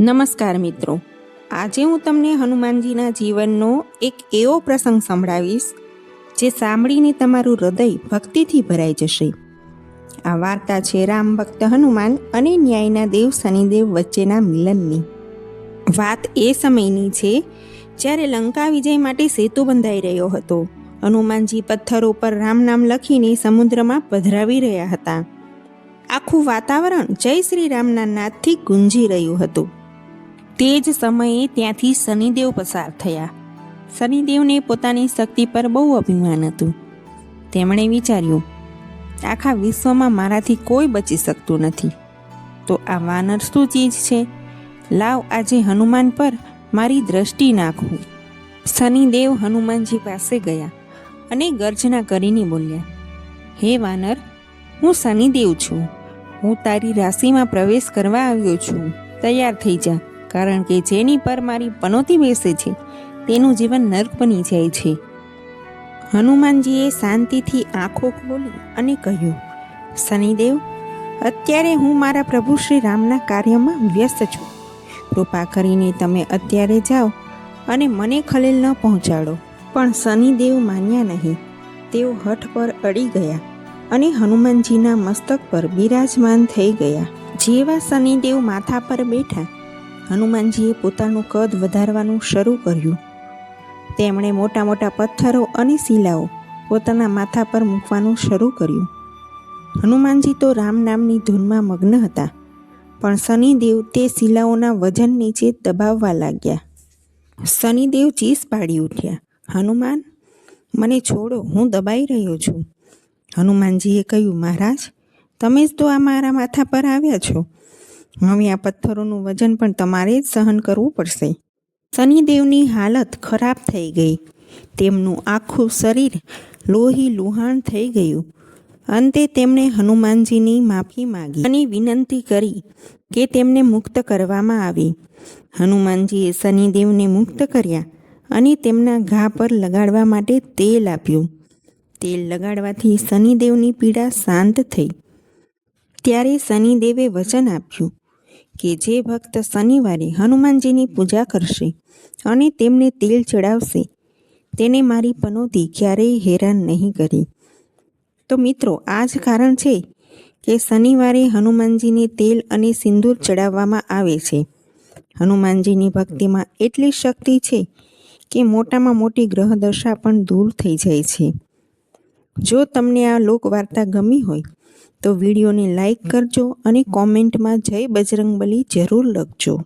નમસ્કાર મિત્રો. આજે હું તમને હનુમાનજીના જીવનનો એક એવો પ્રસંગ સંભળાવીશ, જે સાંભળીને તમારું હૃદય ભક્તિથી ભરાઈ જશે. આ વાર્તા છે રામ ભક્ત હનુમાન અને ન્યાયના દેવ શનિદેવ વચ્ચેના મિલનની. વાત એ સમયની છે, જ્યારે લંકા વિજય માટે સેતુ બંધાઈ રહ્યો હતો. હનુમાનજી પથ્થરો પર રામ નામ લખીને સમુદ્રમાં પધરાવી રહ્યા હતા. આખું વાતાવરણ જય શ્રી રામના નાદથી ગુંજી રહ્યું હતું. તે જ સમયે ત્યાંથી શનિદેવ પસાર થયા. શનિદેવને પોતાની શક્તિ પર બહુ અભિમાન હતું. તેમણે વિચાર્યું, આખા વિશ્વમાં મારાથી કોઈ બચી શકતું નથી. તો આ વાનર શું ચીજ છે? લાવ આજે હનુમાન પર મારી દ્રષ્ટિ નાખવું શનિદેવ હનુમાનજી પાસે ગયા અને ગર્જના કરીને બોલ્યા, હે વાનર, હું શનિદેવ છું. હું તારી રાશિમાં પ્રવેશ કરવા આવ્યો છું. તૈયાર થઈ જા. કારણ કે જેની પર મારી પનોતી બેસે છે, તેનું જીવન નર્ક બની જાય છે. હનુમાનજીએ શાંતિથી આંખો ખોલી અને કહ્યું, શનિદેવ, અત્યારે હું મારા પ્રભુ શ્રી રામના કાર્યમાં વ્યસ્ત છું. કૃપા કરીને તમે અત્યારે જાઓ અને મને ખલેલ ન પહોંચાડો. પણ શનિદેવ માન્યા નહીં. તેઓ હઠ પર અડી ગયા અને હનુમાનજીના મસ્તક પર બિરાજમાન થઈ ગયા. જેવા શનિદેવ માથા પર બેઠા હનુમાનજીએ પોતાનું કદ વધારવાનું શરૂ કર્યું. તેમણે મોટા મોટા પથ્થરો અને શિલાઓ પોતાના માથા પર મૂકવાનું શરૂ કર્યું. હનુમાનજી તો રામ નામની ધૂનમાં મગ્ન હતા, પણ શનિદેવ તે શિલાઓના વજન નીચે દબાવવા લાગ્યા. શનિદેવ ચીસ પાડી ઉઠ્યા, હનુમાન, મને છોડો, હું દબાઈ રહ્યો છું. હનુમાનજીએ કહ્યું, મહારાજ, તમે જ તો આ મારા માથા પર આવ્યા છો. હવે આ પથ્થરોનું વજન પણ તમારે જ સહન કરવું પડશે. શનિદેવની હાલત ખરાબ થઈ ગઈ. તેમનું આખું શરીર લોહી લુહાણ થઈ ગયું. અંતે તેમણે હનુમાનજીની માફી માંગી અને વિનંતી કરી કે તેમને મુક્ત કરવામાં આવે. હનુમાનજીએ શનિદેવને મુક્ત કર્યા અને તેમના ઘા પર લગાડવા માટે તેલ આપ્યું. તેલ લગાડવાથી શનિદેવની પીડા શાંત થઈ. ત્યારે શનિદેવે વચન આપ્યું. કે જે ભક્ત શનિવારે હનુમાનજીની પૂજા કરશે અને તેમને તેલ ચડાવશે, તેને મારી પનોતી ક્યારેય હેરાન નહીં કરી. તો મિત્રો, આ જ કારણ છે કે શનિવારે હનુમાનજીને તેલ અને સિંદૂર ચડાવવામાં આવે છે. હનુમાનજીની ભક્તિમાં એટલી શક્તિ છે કે મોટામાં મોટી ગ્રહદશા પણ દૂર થઈ જાય છે. જો તમને આ લોકવાર્તા ગમી હોય તો વિડીયોને લાઈક કરજો અને કોમેન્ટમાં જય બજરંગબલી જરૂર લખજો.